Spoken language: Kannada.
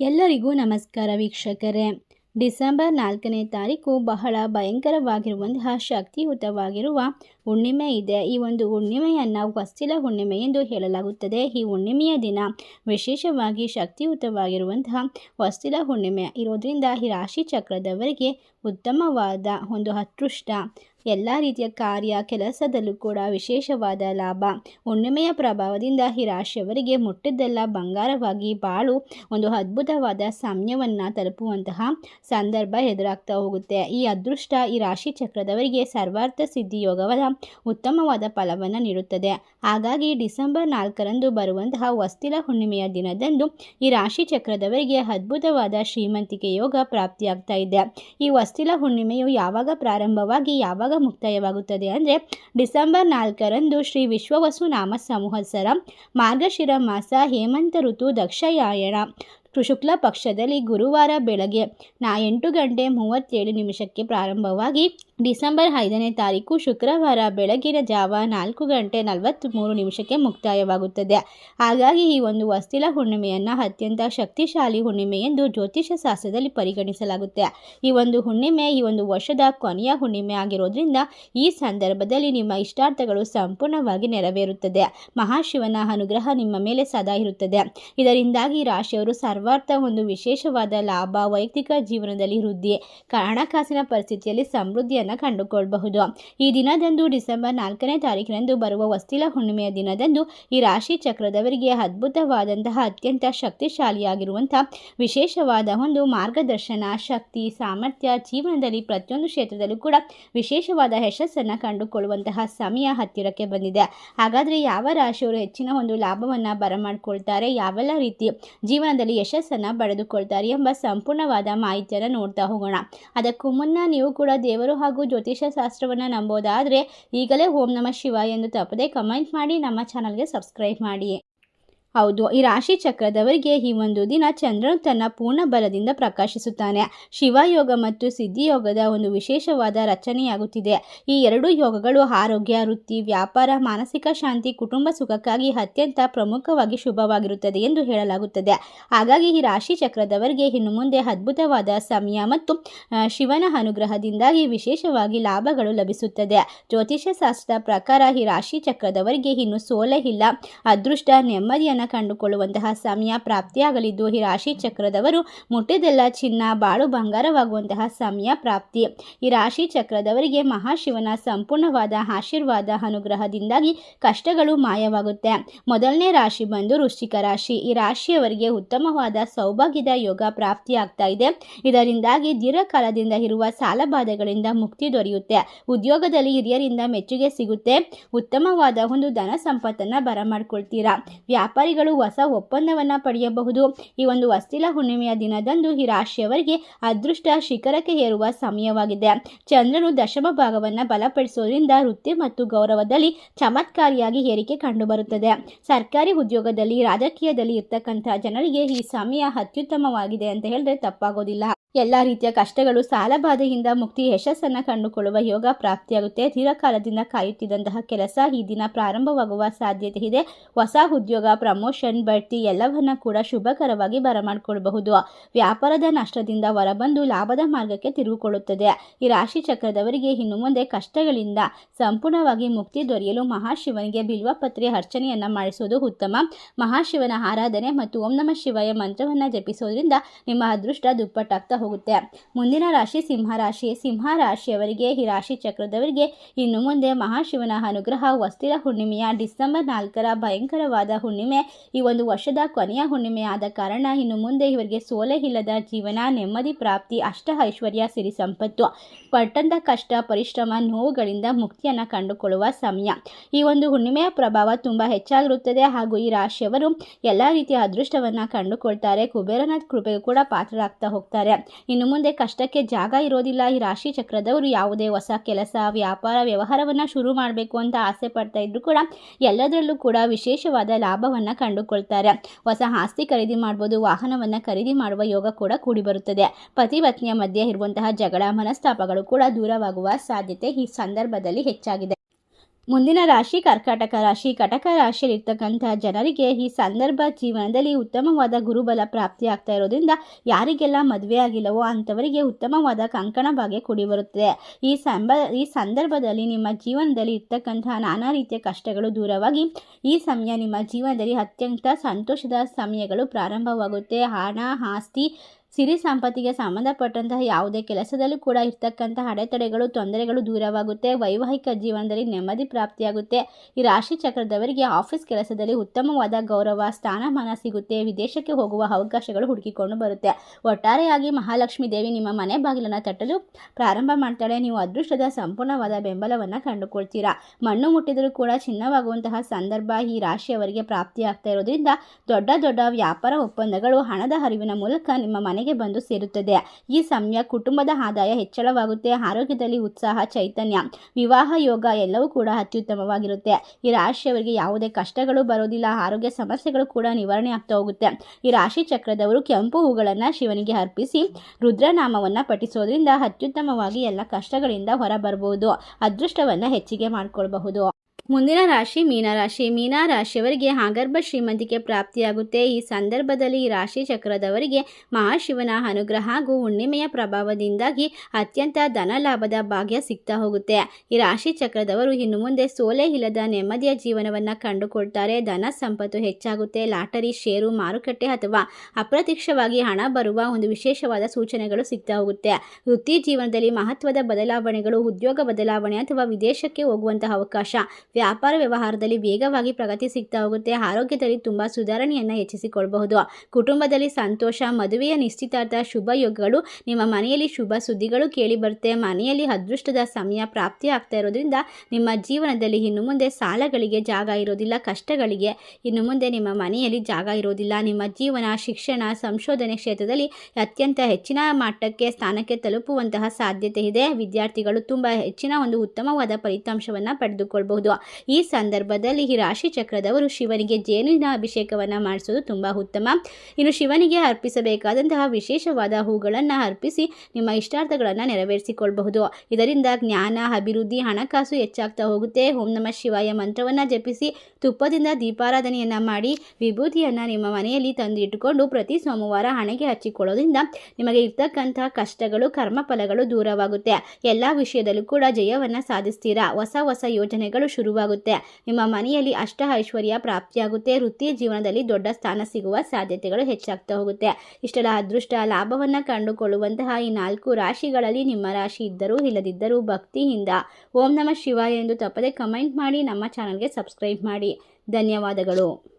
ಎಲ್ಲರಿಗೂ ನಮಸ್ಕಾರ ವೀಕ್ಷಕರೇ. ಡಿಸೆಂಬರ್ ನಾಲ್ಕನೇ ತಾರೀಕು ಬಹಳ ಭಯಂಕರವಾಗಿರುವಂತಹ ಶಕ್ತಿಯುತವಾಗಿರುವ ಹುಣ್ಣಿಮೆ ಇದೆ. ಈ ಒಂದು ಹುಣ್ಣಿಮೆಯನ್ನು ವಸ್ತಿಲ ಹುಣ್ಣಿಮೆ ಎಂದು ಹೇಳಲಾಗುತ್ತದೆ. ಈ ಹುಣ್ಣಿಮೆಯ ದಿನ ವಿಶೇಷವಾಗಿ ಶಕ್ತಿಯುತವಾಗಿರುವಂತಹ ವಸ್ತಿಲ ಹುಣ್ಣಿಮೆ. ಇರೋದರಿಂದ ಈ ರಾಶಿ ಚಕ್ರದವರಿಗೆ ಉತ್ತಮವಾದ ಒಂದು ಅದೃಷ್ಟ. ಎಲ್ಲ ರೀತಿಯ ಕಾರ್ಯ, ಕೆಲಸದಲ್ಲೂ ಕೂಡ ವಿಶೇಷವಾದ ಲಾಭ. ಹುಣ್ಣಿಮೆಯ ಪ್ರಭಾವದಿಂದ ಈ ರಾಶಿಯವರಿಗೆ ಮುಟ್ಟಿದ್ದೆಲ್ಲ ಬಂಗಾರವಾಗಿ ಬಾಳು ಒಂದು ಅದ್ಭುತವಾದ ಸಮಯವನ್ನು ತಲುಪುವಂತಹ ಸಂದರ್ಭ ಎದುರಾಗ್ತಾ ಹೋಗುತ್ತೆ. ಈ ಅದೃಷ್ಟ ಈ ರಾಶಿ ಚಕ್ರದವರಿಗೆ ಸರ್ವಾರ್ಥ ಸಿದ್ಧಿ ಯೋಗವಾದ ಉತ್ತಮವಾದ ಫಲವನ್ನು ನೀಡುತ್ತದೆ. ಹಾಗಾಗಿ ಡಿಸೆಂಬರ್ ನಾಲ್ಕರಂದು ಬರುವಂತಹ ವಸ್ತಿಲ ಹುಣ್ಣಿಮೆಯ ದಿನದಂದು ಈ ರಾಶಿ ಚಕ್ರದವರಿಗೆ ಅದ್ಭುತವಾದ ಶ್ರೀಮಂತಿಕೆ ಯೋಗ ಪ್ರಾಪ್ತಿಯಾಗ್ತಾ ಇದೆ. ಈ ವಸ್ತಿಲ ಹುಣ್ಣಿಮೆಯು ಯಾವಾಗ ಪ್ರಾರಂಭವಾಗಿ ಯಾವಾಗ ಮುಕ್ತಾಯವಾಗುತ್ತದೆ ಅಂದರೆ ಡಿಸೆಂಬರ್ ನಾಲ್ಕರಂದು ಶ್ರೀ ವಿಶ್ವವಸು ನಾಮ ಸಮೂಹಸರ ಮಾರ್ಗಶಿರ ಮಾಸ, ಹೇಮಂತ ಋತು, ದಕ್ಷಯಾಯಣ, ಶುಕ್ಲ ಪಕ್ಷದಲ್ಲಿ ಗುರುವಾರ ಬೆಳಗ್ಗೆ ನಾ ಎಂಟು ಗಂಟೆ ಮೂವತ್ತೇಳು ನಿಮಿಷಕ್ಕೆ ಪ್ರಾರಂಭವಾಗಿ ಡಿಸೆಂಬರ್ ಐದನೇ ತಾರೀಕು ಶುಕ್ರವಾರ ಬೆಳಗಿನ ಜಾವ ನಾಲ್ಕು ಗಂಟೆ ನಲವತ್ತ್ಮೂರು ನಿಮಿಷಕ್ಕೆ ಮುಕ್ತಾಯವಾಗುತ್ತದೆ. ಹಾಗಾಗಿ ಈ ಒಂದು ವಸ್ತಿಲ ಹುಣ್ಣಿಮೆಯನ್ನು ಅತ್ಯಂತ ಶಕ್ತಿಶಾಲಿ ಹುಣ್ಣಿಮೆ ಎಂದು ಜ್ಯೋತಿಷ್ಯ ಶಾಸ್ತ್ರದಲ್ಲಿ ಪರಿಗಣಿಸಲಾಗುತ್ತೆ. ಈ ಒಂದು ಹುಣ್ಣಿಮೆ ಈ ಒಂದು ವರ್ಷದ ಕೊನೆಯ ಹುಣ್ಣಿಮೆ ಆಗಿರೋದ್ರಿಂದ ಈ ಸಂದರ್ಭದಲ್ಲಿ ನಿಮ್ಮ ಇಷ್ಟಾರ್ಥಗಳು ಸಂಪೂರ್ಣವಾಗಿ ನೆರವೇರುತ್ತದೆ. ಮಹಾಶಿವನ ಅನುಗ್ರಹ ನಿಮ್ಮ ಮೇಲೆ ಸದಾ ಇರುತ್ತದೆ. ಇದರಿಂದಾಗಿ ರಾಶಿಯವರು ಸರ್ವಾರ್ಥ ಒಂದು ವಿಶೇಷವಾದ ಲಾಭ, ವೈಯಕ್ತಿಕ ಜೀವನದಲ್ಲಿ ವೃದ್ಧಿ ಹಣಕಾಸಿನ ಪರಿಸ್ಥಿತಿಯಲ್ಲಿ ಸಮೃದ್ಧಿಯನ್ನು ಕಂಡುಕೊಳ್ಳಬಹುದು ಈ ದಿನದಂದು ಡಿಸೆಂಬರ್ ನಾಲ್ಕನೇ ತಾರೀಕಿನಂದು ಬರುವ ವಸ್ತಿಲ ಹುಣ್ಣಿಮೆಯ ದಿನದಂದು ಈ ರಾಶಿ ಚಕ್ರದವರಿಗೆ ಅದ್ಭುತವಾದಂತಹ ಅತ್ಯಂತ ಶಕ್ತಿಶಾಲಿಯಾಗಿರುವಂತಹ ವಿಶೇಷವಾದ ಒಂದು ಮಾರ್ಗದರ್ಶನ, ಶಕ್ತಿ, ಸಾಮರ್ಥ್ಯ, ಜೀವನದಲ್ಲಿ ಪ್ರತಿಯೊಂದು ಕ್ಷೇತ್ರದಲ್ಲೂ ಕೂಡ ವಿಶೇಷವಾದ ಯಶಸ್ಸನ್ನು ಕಂಡುಕೊಳ್ಳುವಂತಹ ಸಮಯ ಹತ್ತಿರಕ್ಕೆ ಬಂದಿದೆ. ಹಾಗಾದರೆ ಯಾವ ರಾಶಿಯವರು ಹೆಚ್ಚಿನ ಒಂದು ಲಾಭವನ್ನು ಬರಮಾಡಿಕೊಳ್ತಾರೆ, ಯಾವೆಲ್ಲ ರೀತಿ ಜೀವನದಲ್ಲಿ ಯಶಸ್ಸನ್ನು ಪಡೆದುಕೊಳ್ತಾರೆ ಎಂಬ ಸಂಪೂರ್ಣವಾದ ಮಾಹಿತಿಯನ್ನು ನೋಡ್ತಾ ಹೋಗೋಣ. ಅದಕ್ಕೂ ಮುನ್ನ ನೀವು ಕೂಡ ದೇವರು ಜ್ಯೋತಿಷ ಶಾಸ್ತ್ರವನ್ನು ನಂಬೋದಾದರೆ ಈಗಲೇ ಓಂ ನಮಃ ಶಿವ ಎಂದು ತಪ್ಪದೆ ಕಮೆಂಟ್ ಮಾಡಿ ನಮ್ಮ ಚಾನಲ್ಗೆ ಸಬ್ಸ್ಕ್ರೈಬ್ ಮಾಡಿ. ಹೌದು, ಈ ರಾಶಿ ಚಕ್ರದವರಿಗೆ ಈ ಒಂದು ದಿನ ಚಂದ್ರನು ತನ್ನ ಪೂರ್ಣ ಬಲದಿಂದ ಪ್ರಕಾಶಿಸುತ್ತಾನೆ. ಶಿವಯೋಗ ಮತ್ತು ಸಿದ್ಧಿಯೋಗದ ಒಂದು ವಿಶೇಷವಾದ ರಚನೆಯಾಗುತ್ತಿದೆ. ಈ ಎರಡೂ ಯೋಗಗಳು ಆರೋಗ್ಯ, ವೃತ್ತಿ, ವ್ಯಾಪಾರ, ಮಾನಸಿಕ ಶಾಂತಿ, ಕುಟುಂಬ ಸುಖಕ್ಕಾಗಿ ಅತ್ಯಂತ ಪ್ರಮುಖವಾಗಿ ಶುಭವಾಗಿರುತ್ತದೆ ಎಂದು ಹೇಳಲಾಗುತ್ತದೆ. ಹಾಗಾಗಿ ಈ ರಾಶಿ ಚಕ್ರದವರಿಗೆ ಇನ್ನು ಮುಂದೆ ಅದ್ಭುತವಾದ ಸಮಯ ಮತ್ತು ಶಿವನ ಅನುಗ್ರಹದಿಂದಾಗಿ ವಿಶೇಷವಾಗಿ ಲಾಭಗಳು ಲಭಿಸುತ್ತದೆ. ಜ್ಯೋತಿಷ್ಯ ಶಾಸ್ತ್ರದ ಪ್ರಕಾರ ಈ ರಾಶಿ ಚಕ್ರದವರಿಗೆ ಇನ್ನು ಸೋಲೆ ಇಲ್ಲ. ಅದೃಷ್ಟ, ನೆಮ್ಮದಿಯನ್ನು ಕಂಡುಕೊಳ್ಳುವಂತಹ ಸಮಯ ಪ್ರಾಪ್ತಿಯಾಗಲಿದ್ದು ಈ ರಾಶಿ ಚಕ್ರದವರು ಮುಟ್ಟಿದೆಲ್ಲ ಚಿನ್ನ, ಬಾಳು ಬಂಗಾರವಾಗುವಂತಹ ಸಮಯ ಪ್ರಾಪ್ತಿ. ಈ ರಾಶಿ ಚಕ್ರದವರಿಗೆ ಮಹಾಶಿವನ ಸಂಪೂರ್ಣವಾದ ಆಶೀರ್ವಾದ ಅನುಗ್ರಹದಿಂದಾಗಿ ಕಷ್ಟಗಳು ಮಾಯವಾಗುತ್ತೆ. ಮೊದಲನೇ ರಾಶಿ ಬಂದು ವೃಶ್ಚಿಕ ರಾಶಿ. ಈ ರಾಶಿಯವರಿಗೆ ಉತ್ತಮವಾದ ಸೌಭಾಗ್ಯದ ಯೋಗ ಪ್ರಾಪ್ತಿಯಾಗ್ತಾ ಇದೆ. ಇದರಿಂದಾಗಿ ದೀರ್ಘಕಾಲದಿಂದ ಇರುವ ಸಾಲಬಾಧೆಗಳಿಂದ ಮುಕ್ತಿ ದೊರೆಯುತ್ತೆ. ಉದ್ಯೋಗದಲ್ಲಿ ಹಿರಿಯರಿಂದ ಮೆಚ್ಚುಗೆ ಸಿಗುತ್ತೆ. ಉತ್ತಮವಾದ ಒಂದು ಧನ ಸಂಪತ್ತನ್ನು ಬರಮಾಡ್ಕೊಳ್ತೀರಾ. ವ್ಯಾಪಾರಿ ಹೊಸ ಒಪ್ಪಂದವನ್ನು ಪಡೆಯಬಹುದು. ಈ ಒಂದು ವಸ್ತಿಲ ಹುಣ್ಣಿಮೆಯ ದಿನದಂದು ಈ ರಾಶಿಯವರಿಗೆ ಅದೃಷ್ಟ ಶಿಖರಕ್ಕೆ ಏರುವ ಸಮಯವಾಗಿದೆ. ಚಂದ್ರನು ದಶಮ ಭಾಗವನ್ನು ಬಲಪಡಿಸೋದ್ರಿಂದ ವೃತ್ತಿ ಮತ್ತು ಗೌರವದಲ್ಲಿ ಚಮತ್ಕಾರಿಯಾಗಿ ಏರಿಕೆ ಕಂಡುಬರುತ್ತದೆ. ಸರ್ಕಾರಿ ಉದ್ಯೋಗದಲ್ಲಿ, ರಾಜಕೀಯದಲ್ಲಿ ಇರ್ತಕ್ಕಂಥ ಜನರಿಗೆ ಈ ಸಮಯ ಅತ್ಯುತ್ತಮವಾಗಿದೆ ಅಂತ ಹೇಳಿದ್ರೆ ತಪ್ಪಾಗೋದಿಲ್ಲ. ಎಲ್ಲ ರೀತಿಯ ಕಷ್ಟಗಳು ಸಾಲಬಾಧೆಯಿಂದ ಮುಕ್ತಿ ಯಶಸ್ಸನ್ನು ಕಂಡುಕೊಳ್ಳುವ ಯೋಗ ಪ್ರಾಪ್ತಿಯಾಗುತ್ತೆ. ದೀರ್ಘಕಾಲದಿಂದ ಕಾಯುತ್ತಿದ್ದಂತಹ ಕೆಲಸ ಈ ದಿನ ಪ್ರಾರಂಭವಾಗುವ ಸಾಧ್ಯತೆ ಇದೆ. ಹೊಸ ಉದ್ಯೋಗ, ಪ್ರಮೋಷನ್, ಬಡ್ತಿ ಎಲ್ಲವನ್ನ ಕೂಡ ಶುಭಕರವಾಗಿ ಬರಮಾಡಿಕೊಳ್ಳಬಹುದು ವ್ಯಾಪಾರದ ನಷ್ಟದಿಂದ ಹೊರಬಂದು ಲಾಭದ ಮಾರ್ಗಕ್ಕೆ ತಿರುಗಿಕೊಳ್ಳುತ್ತದೆ. ಈ ರಾಶಿ ಚಕ್ರದವರಿಗೆ ಇನ್ನು ಮುಂದೆ ಕಷ್ಟಗಳಿಂದ ಸಂಪೂರ್ಣವಾಗಿ ಮುಕ್ತಿ ದೊರೆಯಲು ಮಹಾಶಿವನಿಗೆ ಬಿಲ್ವಪತ್ರೆ ಅರ್ಚನೆಯನ್ನ ಮಾಡಿಸುವುದು ಉತ್ತಮ. ಮಹಾಶಿವನ ಆರಾಧನೆ ಮತ್ತು ಓಂ ನಮ ಶಿವಯ ಮಂತ್ರವನ್ನು ಜಪಿಸೋದ್ರಿಂದ ನಿಮ್ಮ ಅದೃಷ್ಟ ದುಪ್ಪಟ್ಟಾಗ್ತಾ ಹೋಗುತ್ತೆ. ಮುಂದಿನ ರಾಶಿ ಸಿಂಹ ರಾಶಿ. ಸಿಂಹ ರಾಶಿಯವರಿಗೆ ಈ ರಾಶಿ ಚಕ್ರದವರಿಗೆ ಇನ್ನು ಮುಂದೆ ಮಹಾಶಿವನ ಅನುಗ್ರಹ ವಸ್ತಿರ ಹುಣ್ಣಿಮೆಯ, ಡಿಸೆಂಬರ್ ನಾಲ್ಕರ ಭಯಂಕರವಾದ ಹುಣ್ಣಿಮೆ, ಈ ಒಂದು ವರ್ಷದ ಕೊನೆಯ ಹುಣ್ಣಿಮೆ ಆದ ಕಾರಣ ಇನ್ನು ಮುಂದೆ ಇವರಿಗೆ ಸೋಲೆ ಇಲ್ಲದ ಜೀವನ, ನೆಮ್ಮದಿ ಪ್ರಾಪ್ತಿ, ಅಷ್ಟ ಐಶ್ವರ್ಯ, ಸಿರಿ ಸಂಪತ್ತು, ಪಟ್ಟಂದ ಕಷ್ಟ, ಪರಿಶ್ರಮ, ನೋವುಗಳಿಂದ ಮುಕ್ತಿಯನ್ನು ಕಂಡುಕೊಳ್ಳುವ ಸಮಯ. ಈ ಒಂದು ಹುಣ್ಣಿಮೆಯ ಪ್ರಭಾವ ತುಂಬ ಹೆಚ್ಚಾಗಿರುತ್ತದೆ ಹಾಗೂ ಈ ರಾಶಿಯವರು ಎಲ್ಲ ರೀತಿಯ ಅದೃಷ್ಟವನ್ನು ಕಂಡುಕೊಳ್ತಾರೆ. ಕುಬೇರನ ಕೃಪೆಗೂ ಕೂಡ ಪಾತ್ರರಾಗ್ತಾ ಹೋಗ್ತಾರೆ. ಇನ್ನು ಮುಂದೆ ಕಷ್ಟಕ್ಕೆ ಜಾಗ ಇರೋದಿಲ್ಲ. ಈ ರಾಶಿ ಚಕ್ರದವರು ಯಾವುದೇ ಹೊಸ ಕೆಲಸ, ವ್ಯಾಪಾರ, ವ್ಯವಹಾರವನ್ನು ಶುರು ಮಾಡಬೇಕು ಅಂತ ಆಸೆ ಪಡ್ತಾ ಇದ್ರು ಕೂಡ ಎಲ್ಲದರಲ್ಲೂ ಕೂಡ ವಿಶೇಷವಾದ ಲಾಭವನ್ನು ಕಂಡುಕೊಳ್ತಾರೆ. ಹೊಸ ಆಸ್ತಿ ಖರೀದಿ ಮಾಡ್ಬೋದು, ವಾಹನವನ್ನು ಖರೀದಿ ಮಾಡುವ ಯೋಗ ಕೂಡ ಕೂಡಿ ಬರುತ್ತದೆ ಪತಿ ಪತ್ನಿಯ ಮಧ್ಯೆ ಇರುವಂತಹ ಜಗಳ ಮನಸ್ತಾಪಗಳು ಕೂಡ ದೂರವಾಗುವ ಸಾಧ್ಯತೆ ಈ ಸಂದರ್ಭದಲ್ಲಿ ಹೆಚ್ಚಾಗಿದೆ. ಮುಂದಿನ ರಾಶಿ ಕರ್ಕಾಟಕ. ರಾಶಿ ಕಟಕ ರಾಶಿಯಲ್ಲಿರ್ತಕ್ಕಂಥ ಜನರಿಗೆ ಈ ಸಂದರ್ಭ ಜೀವನದಲ್ಲಿ ಉತ್ತಮವಾದ ಗುರುಬಲ ಪ್ರಾಪ್ತಿ ಆಗ್ತಾ ಇರೋದ್ರಿಂದ ಯಾರಿಗೆಲ್ಲ ಮದುವೆ ಆಗಿಲ್ಲವೋ ಅಂಥವರಿಗೆ ಉತ್ತಮವಾದ ಕಂಕಣ ಭಾಗ್ಯ ಕೂಡಿ ಬರುತ್ತದೆ ಈ ಸಂಬ, ಈ ಸಂದರ್ಭದಲ್ಲಿ ನಿಮ್ಮ ಜೀವನದಲ್ಲಿ ಇರ್ತಕ್ಕಂತಹ ನಾನಾ ರೀತಿಯ ಕಷ್ಟಗಳು ದೂರವಾಗಿ ಈ ಸಮಯ ನಿಮ್ಮ ಜೀವನದಲ್ಲಿ ಅತ್ಯಂತ ಸಂತೋಷದ ಸಮಯಗಳು ಪ್ರಾರಂಭವಾಗುತ್ತೆ. ಹಣ, ಆಸ್ತಿ ಸಿರಿ ಸಂಪತ್ತಿಗೆ ಸಂಬಂಧಪಟ್ಟಂತಹ ಯಾವುದೇ ಕೆಲಸದಲ್ಲೂ ಕೂಡ ಇರ್ತಕ್ಕಂತಹ ಅಡೆತಡೆಗಳು, ತೊಂದರೆಗಳು ದೂರವಾಗುತ್ತೆ. ವೈವಾಹಿಕ ಜೀವನದಲ್ಲಿ ನೆಮ್ಮದಿ ಪ್ರಾಪ್ತಿಯಾಗುತ್ತೆ. ಈ ರಾಶಿ ಚಕ್ರದವರಿಗೆ ಆಫೀಸ್ ಕೆಲಸದಲ್ಲಿ ಉತ್ತಮವಾದ ಗೌರವ, ಸ್ಥಾನಮಾನ ಸಿಗುತ್ತೆ. ವಿದೇಶಕ್ಕೆ ಹೋಗುವ ಅವಕಾಶಗಳು ಹುಡುಕಿಕೊಂಡು ಬರುತ್ತೆ. ಒಟ್ಟಾರೆಯಾಗಿ ಮಹಾಲಕ್ಷ್ಮೀ ದೇವಿ ನಿಮ್ಮ ಮನೆ ಬಾಗಿಲನ್ನು ತಟ್ಟಲು ಪ್ರಾರಂಭ ಮಾಡ್ತಾಳೆ. ನೀವು ಅದೃಷ್ಟದ ಸಂಪೂರ್ಣವಾದ ಬೆಂಬಲವನ್ನು ಕಂಡುಕೊಳ್ತೀರಾ. ಮಣ್ಣು ಮುಟ್ಟಿದರೂ ಕೂಡ ಚಿನ್ನವಾಗುವಂತಹ ಸಂದರ್ಭ ಈ ರಾಶಿಯವರಿಗೆ ಪ್ರಾಪ್ತಿಯಾಗ್ತಾ ಇರೋದ್ರಿಂದ ದೊಡ್ಡ ದೊಡ್ಡ ವ್ಯಾಪಾರ ಒಪ್ಪಂದಗಳು, ಹಣದ ಹರಿವಿನ ಮೂಲಕ ನಿಮ್ಮ ಮನೆಗೆ ಬಂದು ಸೇರುತ್ತದೆ. ಈ ಸಮಯ ಕುಟುಂಬದ ಆದಾಯ ಹೆಚ್ಚಳವಾಗುತ್ತೆ. ಆರೋಗ್ಯದಲ್ಲಿ ಉತ್ಸಾಹ, ಚೈತನ್ಯ, ವಿವಾಹ, ಯೋಗ ಎಲ್ಲವೂ ಕೂಡ ಅತ್ಯುತ್ತಮವಾಗಿರುತ್ತೆ. ಈ ರಾಶಿಯವರಿಗೆ ಯಾವುದೇ ಕಷ್ಟಗಳು ಬರೋದಿಲ್ಲ ಆರೋಗ್ಯ ಸಮಸ್ಯೆಗಳು ಕೂಡ ನಿವಾರಣೆ ಆಗ್ತಾ ಹೋಗುತ್ತೆ. ಈ ರಾಶಿ ಚಕ್ರದವರು ಕೆಂಪು ಹೂಗಳನ್ನು ಶಿವನಿಗೆ ಅರ್ಪಿಸಿ ರುದ್ರನಾಮವನ್ನು ಪಠಿಸೋದ್ರಿಂದ ಅತ್ಯುತ್ತಮವಾಗಿ ಎಲ್ಲ ಕಷ್ಟಗಳಿಂದ ಹೊರಬರಬಹುದು. ಅದೃಷ್ಟವನ್ನು ಹೆಚ್ಚಿಗೆ ಮಾಡಿಕೊಳ್ಬಹುದು. ಮುಂದಿನ ರಾಶಿ ಮೀನರಾಶಿ ಮೀನರಾಶಿಯವರಿಗೆ ಆಗರ್ಭ ಶ್ರೀಮಂತಿಕೆ ಪ್ರಾಪ್ತಿಯಾಗುತ್ತೆ. ಈ ಸಂದರ್ಭದಲ್ಲಿ ಈ ರಾಶಿ ಚಕ್ರದವರಿಗೆ ಮಹಾಶಿವನ ಅನುಗ್ರಹ ಹಾಗೂ ಹುಣ್ಣಿಮೆಯ ಪ್ರಭಾವದಿಂದಾಗಿ ಅತ್ಯಂತ ಧನ ಲಾಭದ ಭಾಗ್ಯ ಸಿಗ್ತಾ ಹೋಗುತ್ತೆ. ಈ ರಾಶಿ ಚಕ್ರದವರು ಇನ್ನು ಮುಂದೆ ಸೋಲೆ ಇಲ್ಲದ ನೆಮ್ಮದಿಯ ಜೀವನವನ್ನು ಕಂಡುಕೊಳ್ತಾರೆ. ಧನ ಸಂಪತ್ತು ಹೆಚ್ಚಾಗುತ್ತೆ. ಲಾಟರಿ, ಷೇರು, ಮಾರುಕಟ್ಟೆ ಅಥವಾ ಅಪ್ರತ್ಯಕ್ಷವಾಗಿ ಹಣ ಬರುವ ಒಂದು ವಿಶೇಷವಾದ ಸೂಚನೆಗಳು ಸಿಗ್ತಾ ಹೋಗುತ್ತೆ. ವೃತ್ತಿ ಜೀವನದಲ್ಲಿ ಮಹತ್ವದ ಬದಲಾವಣೆಗಳು, ಉದ್ಯೋಗ ಬದಲಾವಣೆ ಅಥವಾ ವಿದೇಶಕ್ಕೆ ಹೋಗುವಂತಹ ಅವಕಾಶ ವ್ಯಾಪಾರ ವ್ಯವಹಾರದಲ್ಲಿ ವೇಗವಾಗಿ ಪ್ರಗತಿ ಸಿಗ್ತಾ ಹೋಗುತ್ತೆ. ಆರೋಗ್ಯದಲ್ಲಿ ತುಂಬ ಸುಧಾರಣೆಯನ್ನು ಹೆಚ್ಚಿಸಿಕೊಳ್ಳಬಹುದು ಕುಟುಂಬದಲ್ಲಿ ಸಂತೋಷ, ಮದುವೆಯ ನಿಶ್ಚಿತಾರ್ಥ, ಶುಭ ಯೋಗಗಳು, ನಿಮ್ಮ ಮನೆಯಲ್ಲಿ ಶುಭ ಸುದ್ದಿಗಳು ಕೇಳಿ ಬರುತ್ತೆ. ಮನೆಯಲ್ಲಿ ಅದೃಷ್ಟದ ಸಮಯ ಪ್ರಾಪ್ತಿ ಆಗ್ತಾ ಇರೋದ್ರಿಂದ ನಿಮ್ಮ ಜೀವನದಲ್ಲಿ ಇನ್ನು ಮುಂದೆ ಸಾಲಗಳಿಗೆ ಜಾಗ ಇರೋದಿಲ್ಲ, ಕಷ್ಟಗಳಿಗೆ ಇನ್ನು ಮುಂದೆ ನಿಮ್ಮ ಮನೆಯಲ್ಲಿ ಜಾಗ ಇರೋದಿಲ್ಲ. ನಿಮ್ಮ ಜೀವನ, ಶಿಕ್ಷಣ, ಸಂಶೋಧನೆ ಕ್ಷೇತ್ರದಲ್ಲಿ ಅತ್ಯಂತ ಹೆಚ್ಚಿನ ಮಟ್ಟಕ್ಕೆ ಸ್ಥಾನಕ್ಕೆ ತಲುಪುವಂತಹ ಸಾಧ್ಯತೆ ಇದೆ. ವಿದ್ಯಾರ್ಥಿಗಳು ತುಂಬ ಹೆಚ್ಚಿನ ಒಂದು ಉತ್ತಮವಾದ ಫಲಿತಾಂಶವನ್ನು ಪಡೆದುಕೊಳ್ಬಹುದು. ಈ ಸಂದರ್ಭದಲ್ಲಿ ಈ ರಾಶಿ ಚಕ್ರದವರು ಶಿವನಿಗೆ ಜೇನಿನ ಅಭಿಷೇಕವನ್ನು ಮಾಡಿಸೋದು ತುಂಬ ಉತ್ತಮ. ಇನ್ನು ಶಿವನಿಗೆ ಅರ್ಪಿಸಬೇಕಾದಂತಹ ವಿಶೇಷವಾದ ಹೂಗಳನ್ನು ಅರ್ಪಿಸಿ ನಿಮ್ಮ ಇಷ್ಟಾರ್ಥಗಳನ್ನು ನೆರವೇರಿಸಿಕೊಳ್ಳಬಹುದು ಇದರಿಂದ ಜ್ಞಾನ, ಅಭಿವೃದ್ಧಿ, ಹಣಕಾಸು ಹೆಚ್ಚಾಗ್ತಾ ಹೋಗುತ್ತೆ. ಓಂ ನಮ ಶಿವಾಯ ಮಂತ್ರವನ್ನು ಜಪಿಸಿ ತುಪ್ಪದಿಂದ ದೀಪಾರಾಧನೆಯನ್ನು ಮಾಡಿ ವಿಭೂತಿಯನ್ನು ನಿಮ್ಮ ಮನೆಯಲ್ಲಿ ತಂದು ಇಟ್ಟುಕೊಂಡು ಪ್ರತಿ ಸೋಮವಾರ ಹಣೆಗೆ ಹಚ್ಚಿಕೊಳ್ಳೋದ್ರಿಂದ ನಿಮಗೆ ಇರ್ತಕ್ಕಂತಹ ಕಷ್ಟಗಳು, ಕರ್ಮಫಲಗಳು ದೂರವಾಗುತ್ತೆ. ಎಲ್ಲ ವಿಷಯದಲ್ಲೂ ಕೂಡ ಜಯವನ್ನು ಸಾಧಿಸ್ತೀರಾ? ಹೊಸ ಹೊಸ ಯೋಜನೆಗಳು ಶುರುವಾಗುತ್ತೆ. ನಿಮ್ಮ ಮನೆಯಲ್ಲಿ ಅಷ್ಟ ಐಶ್ವರ್ಯ ಪ್ರಾಪ್ತಿಯಾಗುತ್ತೆ. ವೃತ್ತಿ ಜೀವನದಲ್ಲಿ ದೊಡ್ಡ ಸ್ಥಾನ ಸಿಗುವ ಸಾಧ್ಯತೆಗಳು ಹೆಚ್ಚಾಗ್ತಾ ಹೋಗುತ್ತೆ. ಇಷ್ಟೆಲ್ಲ ಅದೃಷ್ಟ ಲಾಭವನ್ನು ಕಂಡುಕೊಳ್ಳುವಂತಹ ಈ ನಾಲ್ಕು ರಾಶಿಗಳಲ್ಲಿ ನಿಮ್ಮ ರಾಶಿ ಇದ್ದರೂ ಇಲ್ಲದಿದ್ದರೂ ಭಕ್ತಿಯಿಂದ ಓಂ ನಮ ಶಿವಾಯ ಎಂದು ತಪ್ಪದೆ ಕಮೆಂಟ್ ಮಾಡಿ ನಮ್ಮ ಚಾನಲ್ಗೆ ಸಬ್ಸ್ಕ್ರೈಬ್ ಮಾಡಿ. ಧನ್ಯವಾದಗಳು.